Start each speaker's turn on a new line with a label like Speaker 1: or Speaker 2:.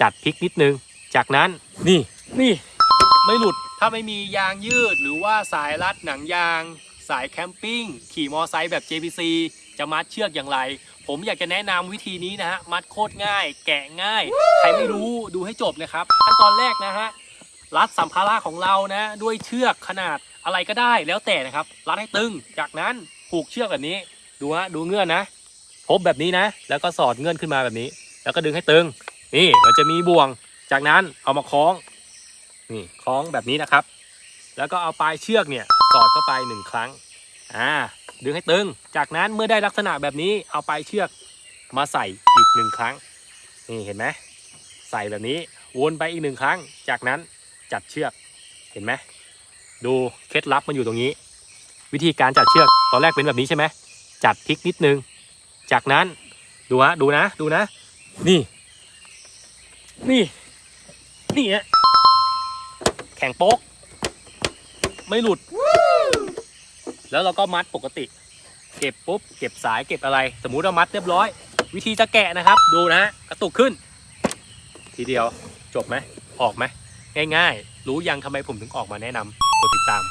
Speaker 1: จัดพลิกนิดนึง จากนั้นนี่นี่ไม่หลุดถ้าไม่มียางยืดหรือว่าสายรัดหนังยาง สายแคมปิ้งขี่มอไซค์แบบ JPC จะมัดเชือกอย่างไร ผมอยากจะแนะนำวิธีนี้นะฮะมัดโคตรง่าย แกะง่าย ใครไม่รู้ดูให้จบนะครับขั้นตอนแรกนะฮะรัดสัมภาระของเรานะ ด้วยเชือกขนาดอะไรก็ได้แล้วแต่นะครับ รัดให้ตึง จากนั้นผูกเชือกแบบนี้ ดูฮะดูเงื่อนนะพบแบบนี้นะ แล้วก็สอดเงื่อนขึ้นมาแบบนี้ แล้วก็ดึงให้ตึง นี่มันจะมีบ่วงจากนั้นเอามาคล้องนี่คล้องแบบนี้นะครับ แล้วก็เอาปลายเชือกเนี่ยสอดเข้าไปหนึ่งครั้งอ่าดึงให้ตึง จากนั้นเมื่อได้ลักษณะแบบนี้เอาปลายเชือกมาใส่อีกหนึ่งครั้ง นี่เห็นไหมใส่แบบนี้วนไปอีกหนึ่งครั้ง จากนั้นจัดเชือกเห็นไหมดูเคล็ดลับมันอยู่ตรงนี้ วิธีการจัดเชือกตอนแรกเป็นแบบนี้ใช่ไหมจัดพลิกนิดนึง จากนั้นดูฮะดูนะดูนะ นี่ นี่ นี่ฮะแข็งโป๊ก ไม่หลุด แล้วเราก็มัดปกติ เก็บปุ๊บ เก็บสายเก็บอะไร สมมุติว่ามัดเรียบร้อย วิธีจะแกะนะครับ ดูนะฮะกระตุกขึ้น ทีเดียวจบไหม ออกไหม ง่ายๆ รู้ยังทำไมผมถึงออกมาแนะนำกดติดตาม